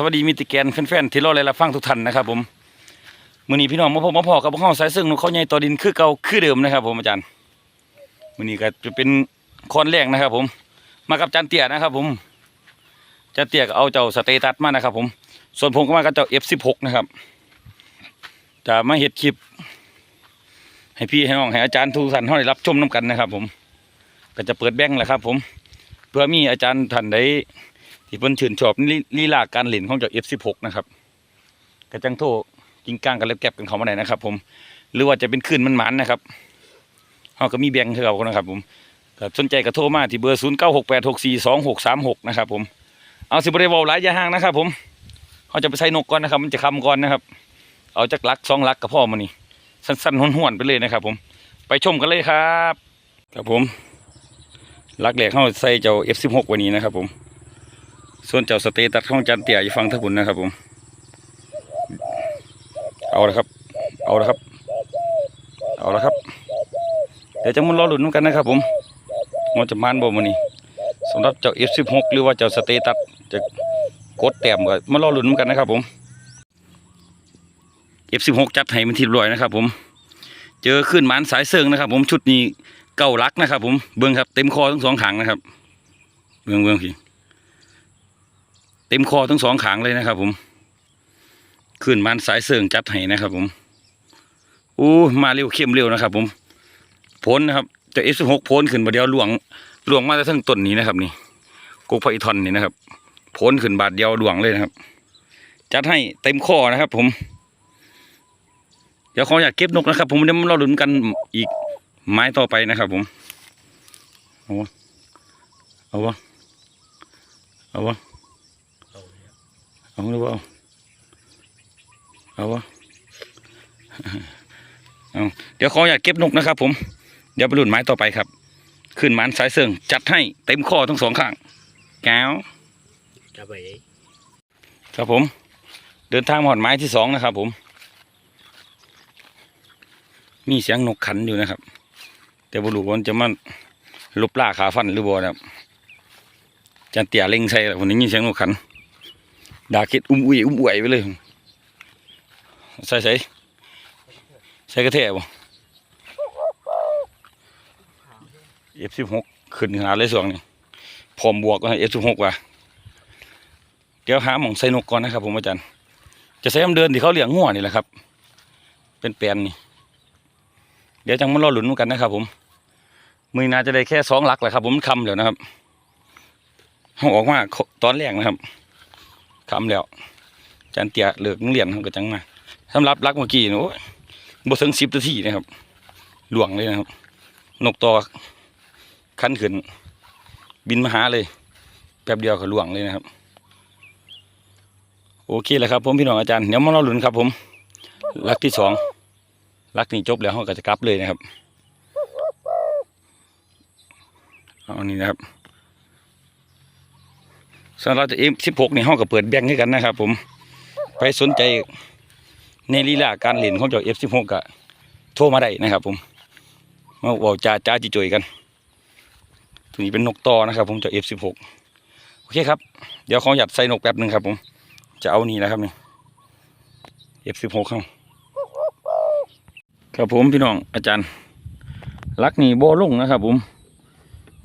สวัสดีมิตรแกนแฟนๆที่รอเลยรับฟังทุกท่านนะครับ ผมมือนี้พี่น้องมาพบมาพอกับพวกเฮาสายซึ่งนกเขาใหญ่ต่อดินคือเก่าคือเดิมนะครับ ผมอาจารย์มือนี้ก็จะเป็นคอนแรกนะครับ ผม มากับอาจารย์เตี้ยนะครับ ผมอาจารย์เตี้ยก็เอาเจ้าสเตตัสมานะครับ ผม ส่วนผมก็มากับเจ้า F16 นะครับจะมาเฮ็ดคลิป ให้พี่ให้น้องให้อาจารย์ทุกท่านเฮาได้รับชมนํกันนะครับ ผม ก็จะเปิดแบงค์แหละครับ ผม เพื่อมีอาจารย์ท่านใด ที่เพิ่นชื่นชอบลีลีลาการเล่นของเจ้า F16 นะครับกระจังโทกิงก้างกันเล็บแก็บกันเขามาได้นะครับ ผม หรือว่าจะเป็นคลื่นมันหมันนะครับเฮาก็มีแบ่งให้เขานนะครับ ผมก็สนใจก็โทรมาที่เบอร์0968642636นะครับ ผมเอาสิบ่ได้เว้าหลายยาห่างนะครับ ผมเฮาจะไปใส่นกก่อนนะครับ มันจะคำก่อนนะครับ เอาจักลักสองลักกับพ่อมานี่สั้นๆห้วนๆไปเลยนะครับ ผม ไปชมกันเลยครับ ครับผมลักแรกเฮาใส่เจ้า F16 ไวันนี้นะครับ ผม ส่วนเจ้าสเตตัสของจันเตี่ยอยู่ฟังทั้งผุนนะครับผม เอาละครับ เอาละครับ เอาละครับ เดี๋ยวจะมารอหลุดนนำกันนะครับผมมันจะมานบ่มันนี่สำหรับเจ้า F16 หรือว่าเจ้าสเตตัสจะกดแต้มก็มารอหลุดนนำกันนะครับผม F16 จัดให้มันทีรียนะครับผม เจอขึ้นมานสายเซิงนะครับผมชุดนี้เก้าลักนะครับผมเบิ้งครับเต็มคอทั้งสองขางนะครับ เบิ้งเบิ้งพี่ เต็มคอทั้งสองขางเลยนะครับ ผม ขึ้นมันสายเสื่องจัดให้นะครับ ผมอู้มาเร็วเข้มเร็วนะครับ ผมพ้นนะครับจะเอฟหกพ้นขึ้นมาเดียวหลวงหลวงมาแต่ทั้งต้นนี้นะครับ นี่กุกไฟทอนนี่นะครับพ้นขึ้นบาทเดียวหลวงเลยนะครับ จัดให้เต็มคอนะครับ ผม เดี๋ยวขออยากเก็บนกนะครับ ผมเดี๋ยวเราลุ้นกันอีกไม้ต่อไปนะครับ ผมเอาวะเอาวะเอาวะ เอาหรือเปล่าเอาวะเอาเดี๋ยวขออยากเก็บนกนะครับ ผม เดี๋ยวไปรุ่นไม้ต่อไปครับ ขึ้นหมันสายเสื่องจัดให้เต็มข้อทั้งสองข้างแก้วจะไปครับผม เดินทางมาหอดไม้ที่สองนะครับ ผม มีเสียงนกขันอยู่นะครับ แต่บรูว่ามันจะมาลบล่าขาฟันหรือบ่นะครับจันเตี่ยเล็งใส่แล้วผมได้ยินเสียงนกขัน ดาคิดอุ้มอุ้ยอุ้มอวยไปเลยใส่ใส่ใส่กระเทะบ่เอฟสิบหกขึ้นขนาดเลยส่วงนี่พร้อมบวกก็เอฟสิบหกว่ะเดี๋ยวหาหมองใส่นกก่อนนะครับ ผมอาจารย์ จะใส่น้ำเดินที่เขาเลี้ยงงัวนี่แหละครับ เป็นแปลนนี่ เดี๋ยวจังมารอหลุนกันนะครับ ผมมือนาจะได้แค่สองหลักแหละครับ ผมคำแล้วนะครับเขาออกมาตอนแรกนะครับ คำแล้วจันเตียเลือกเรียนเขาก็จังมาสำหรับรักเมื่อกี้นี่โอ้บ่ถึงสิบนาทีนะครับ หลวงเลยนะครับ นกต่อขั้นขึ้น บินมาหาเลย แป๊บเดียวก็หลวงเลยนะครับ โอเคแล้วครับ ผมพี่น้องอาจารย์เดี๋ยวมาเราหลุนครับ ผมรักที่สองรักนี้จบแล้วเขาก็จะกลับเลยนะครับ เอานี่นะครับ สำหรับเอ็มสิบหกนี่ห้องก็เปิดแบ่งให้กันนะครับ ผมไปสนใจในลีลาการเล่นของเจ้าเอฟสิบหกก็โทรมาได้นะครับ ผมมาบอกจ้าจ้าจิจอยกันตัวนี้เป็นนกต่อนะครับ ผมเจ้าเอฟสิบหกโอเคครับ เดี๋ยวขอหยัดใส่นกแป๊บหนึ่งครับ ผมจะเอานี่นะครับนี่เอฟสิบหกครับครับผมพี่น้องอาจารย์ลักนี่บ่ลงนะครับ ผม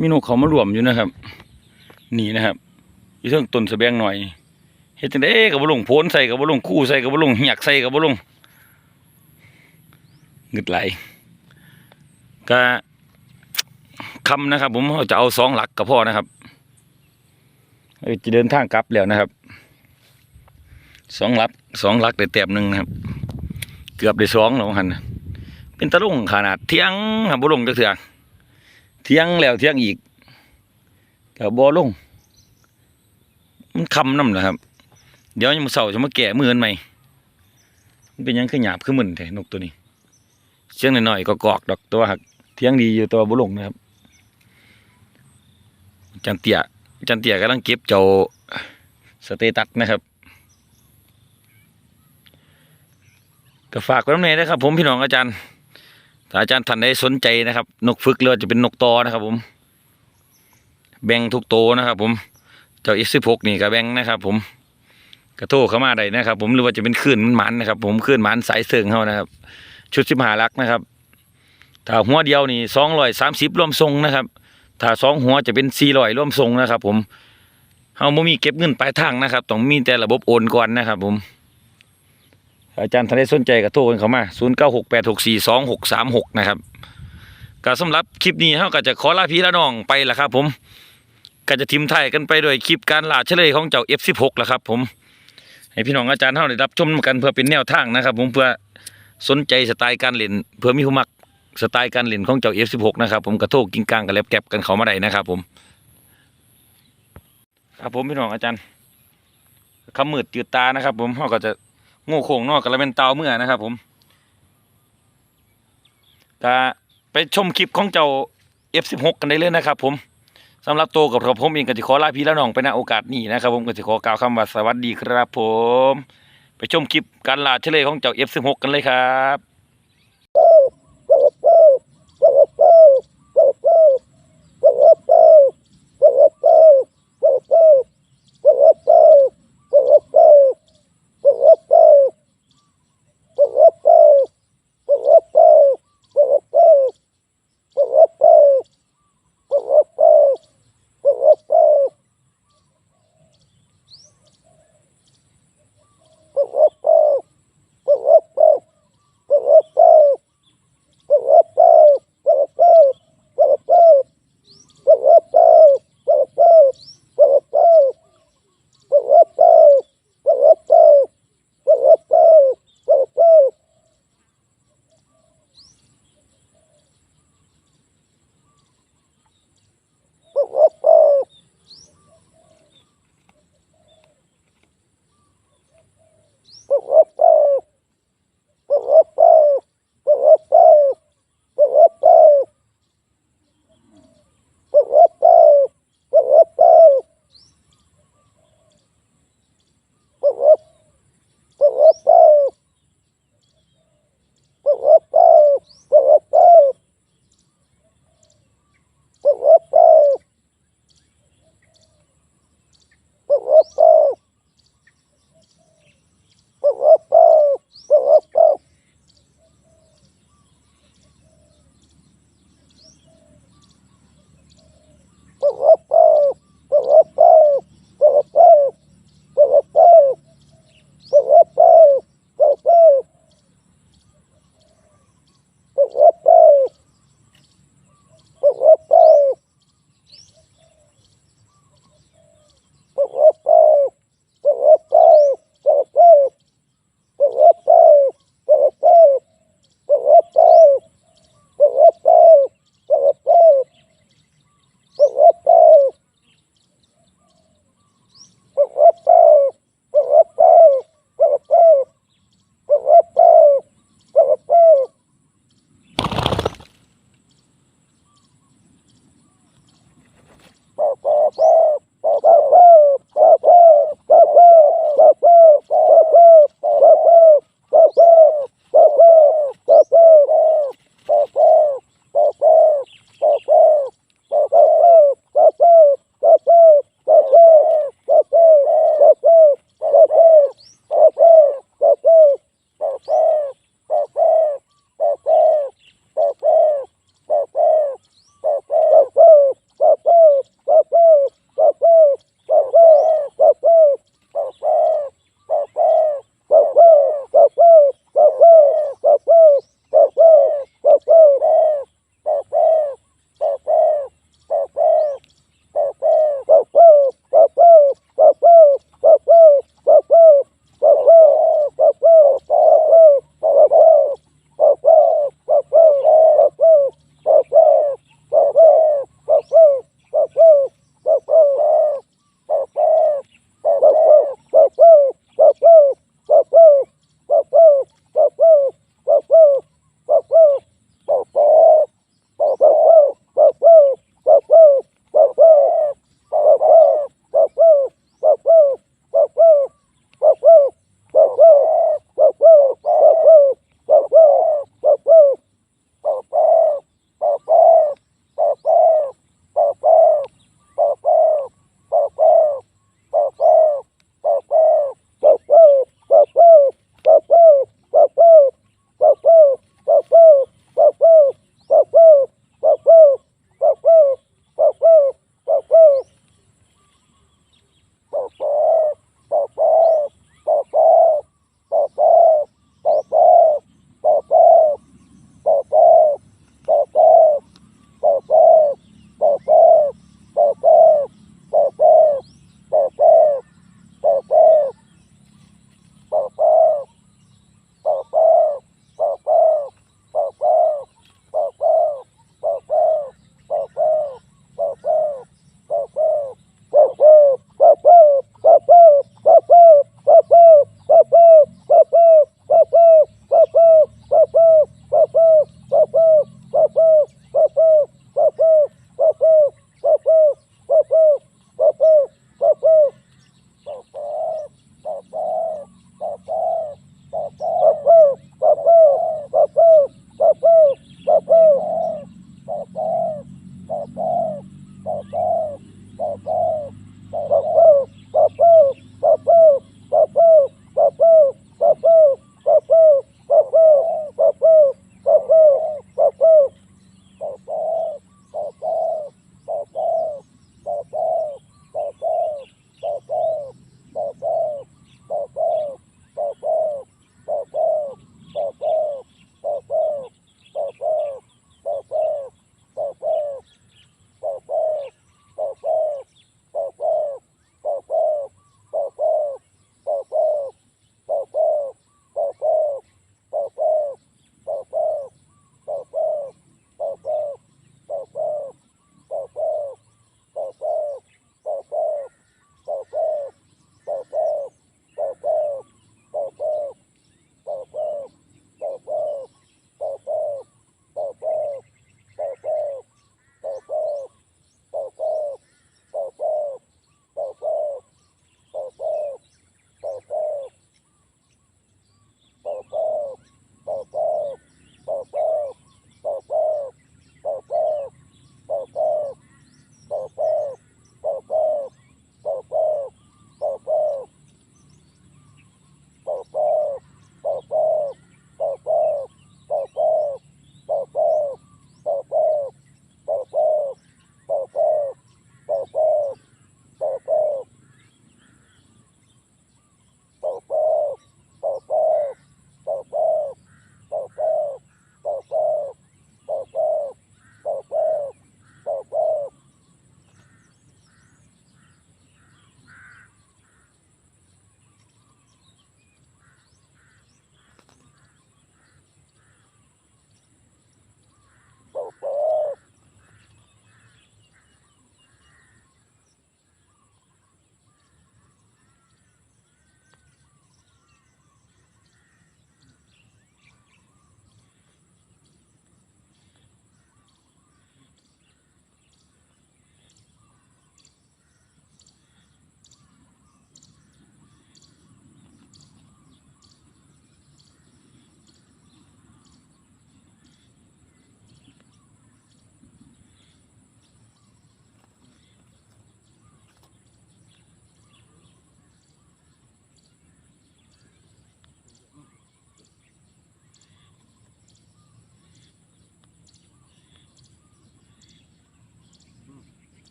มีนกเขามารวมอยู่นะครับ นี่นะครับ อยู่เทิงต้นสะแบงหน่อยเฮ็ดจังได๋ก็บ่ลงโพนใส่ก็บ่ลงคู่ใส่ก็บ่ลงเหียกใส่ก็บ่ลงเงึดไหลก็คำนะครับ ผมเราจะเอาสองหลักกับพ่อนะครับจะเดินทางกลับแล้วนะครับสองหลักสองหลักได้แต้มหนึ่งครับ เกือบได้สองแล้วหันเป็นตะลุงขนาดเที่ยงครับบ่ลงจักเถื่อเที่ยงแล้วเที่ยงอีกก็บ่ลง มันคำน้ำนะครับ เดี๋ยวยังมาเสาจะมาแก่มือกันใหม่มันเป็นยังขึ้นหยาบขึ้นมึนแท้นกตัวนี้เชียงหน่อยๆก็กอกดอกตัวหักเที่ยงดีอยู่ตัวบุลงนะครับ จันเตียจันเตียกำลังเก็บเจ้าสเตตัสนะครับก็ฝากไว้ตรงนี้นะครับ ผมพี่น้องอาจารย์ถ้าอาจารย์ท่านใดสนใจนะครับ นกฝึกเรือจะเป็นนกตอนะครับ ผม แบ่งทุกโตนะครับ ผม เจ้าอีสิบหกนี่ก็แบงนะครับ ผมกระโทรเข้ามาได้นะครับ ผมหรือว่าจะเป็นคลื่นมันมันนะครับ ผมคลื่นมันสายเสิงเฮานะครับ ชุดสิบหาลักนะครับถ้าหัวเดียวนี่สองร้อยสามสิบรวมทรงนะครับถ้าสองหัวจะเป็นสี่ร้อยรวมทรงนะครับ ผมเฮาบ่มีเก็บเงินปลายทางนะครับต้องมีแต่ระบบโอนก่อนนะครับ ผม อาจารย์ท่านใดสนใจก็โทรกันเข้ามา0 9 6 8 6 4 2 6 3 6นะครับก็สำหรับคลิปนี้เฮาก็จะขอลาพี่ละน้องไปละครับ ผม ก็จะทิมไทยกันไปโดวยคลิปการลาเฉลยของเจ้า F16 ละครับผมให้พี่น้องอาจารย์เฮาได้รับชมกันเพื่อเป็นแนวทางนะครับ ผมเพื่อสนใจสไตล์การเล่นเพื่อมีผู้มักสไตล์การเล่นของเจ้า F16 นะครับผมกระโทกกิ้งกลางกับแลบแก็บกันเขามาได้นะครับผม ครับผมพี่น้องอาจารย์คำมืดจืดตานะครับ ผมเฮาก็จะงูโค้งนอกกระเป็นเตาเมื่อนะครับ ผมก็ไปชมคลิปของเจ้า F16 กันได้เลยนะครับ ผม สำหรับโตวกับกับผมเองก็จะขอลาพี่และน้องไปณโอกาสนี้นะครับผมก็จะขอกล่าวคำว่าสวัสดีครับผม ไปชมคลิปการลาเฉลยของเจ้า F16 กันเลยครับ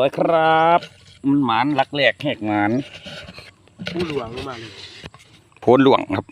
รียบร้อยครับ มันหมานลักแหลกแหกหมานผู้หลวงมาเลยโพนหลวงครับ